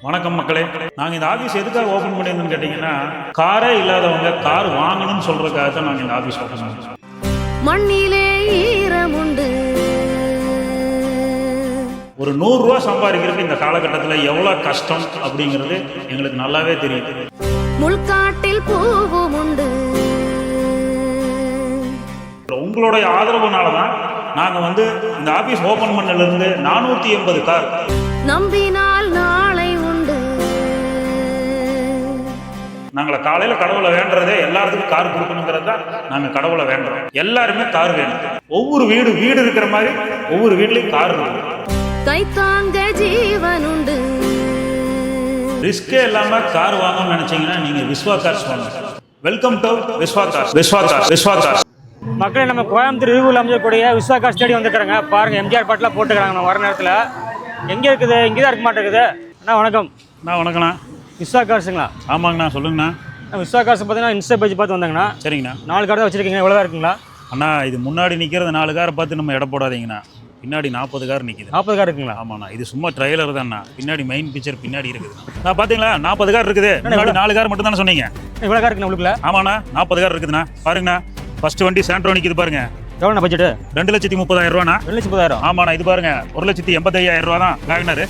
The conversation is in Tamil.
வணக்கம் மக்களே. நாங்கள் இந்த ஆஃபீஸ் எதுக்காக ஓப்பன் பண்ணியிருந்தோம்னு கேட்டிங்கன்னா காரே இல்லாதவங்க கார் வாங்கணும்னு சொல்கிறதுக்காக தான் நாங்கள் இந்த ஆஃபீஸ் ஓப்பன் பண்ணோம். மண்ணிலே ஈரமுண்டு. ஒரு நூறுரூவா சம்பாதிக்கிறதுக்கு இந்த காலகட்டத்தில் எவ்வளோ கஷ்டம் அப்படிங்கிறது எங்களுக்கு நல்லாவே தெரியும் முள்காட்டில் பூவும் உண்டு உங்களுடைய ஆதரவுனால தான் நாங்கள் வந்து இந்த ஆஃபீஸ் ஓப்பன் பண்ணலேருந்து நானூற்றி எண்பது கார் நம்பினால் நாளை நாங்களை காலையில் கடவுளை வேண்டுறதே எல்லாத்துக்கும் கார் கொடுக்கணுங்கிறது தான் நாங்கள் கடவுளை வேண்டுறோம். எல்லாருமே கார் வேணும். ஒவ்வொரு வீடு வீடு இருக்கிற மாதிரி ஒவ்வொரு வீட்லேயும் கார் இருக்கும் கைத்தாங்க ஜீவன் உண்டு ரிஸ்கே இல்லாமல் கார் வாங்கணும்னு நினச்சிங்கன்னா நீங்கள் விஸ்வா கார்ஸ் வாங்க. Welcome to Viswa cars. Viswa cars. Viswa cars. மக்களே நம்ம கோயம்புத்தூர் இருவில் அமைஞ்சக்கூடிய விஸ்வாகாஸ் ஸ்டேடியம் வந்துருக்காங்க பாருங்க எம்ஜிஆர் பாட்டில் போட்டுக்கிறாங்க நம்ம வர நேரத்தில். எங்கே இருக்குது? இங்கே தான் இருக்க மாட்டேங்குது. அண்ணா வணக்கம். அண்ணா வணக்கண்ணா விஸ்வா கார்ஸுங்களா ஆமாங்கண்ணா சொல்லுங்கண்ணா. விஸ்வா கார்ஸ் பார்த்தீங்கன்னா இன்ஸ்டா பேஜ் பார்த்து வந்தாங்கண்ணா. சரிங்கண்ணா. நாலு கார் தான் வச்சிருக்கீங்க இவ்வளோ தான் இருக்குங்களா? அண்ணா இது முன்னாடி நிற்கிறது நாலு காரை பார்த்து நம்ம எடை போடாதீங்கண்ணா. பின்னாடி நாற்பது கார் நிற்கிது நாற்பது கார் இருக்குங்களா? ஆமாண்ணா இது சும்மா ட்ரைலர் தான்ண்ணா பின்னாடி மெயின் பிக்சர் பின்னாடி இருக்குது. நான் பார்த்தீங்களா நாற்பது கார் இருக்குது. முன்னாடி நாலு கார் மட்டும் தானே சொன்னீங்க இவ்வளோ கார் இருக்குண்ணா உங்களுக்குள்ள? ஆமாண்ணா நாற்பது கார் இருக்குதுண்ணா. பாருங்கண்ணா ஃபர்ஸ்ட் வண்டி சாண்ட்ரோ நிற்கிது பாருங்க. எவ்வளோண்ணா பட்ஜெட்டு ரெண்டு லட்சத்தி முப்பதாயிரம் ரூபாண்ணா. ரெண்டு லட்சம் முப்பதாயிரம். ஆமாண்ணா இது பாருங்க ஒரு லட்சத்தி எண்பத்தையாயிரம் ரூபா தான் வேகனர்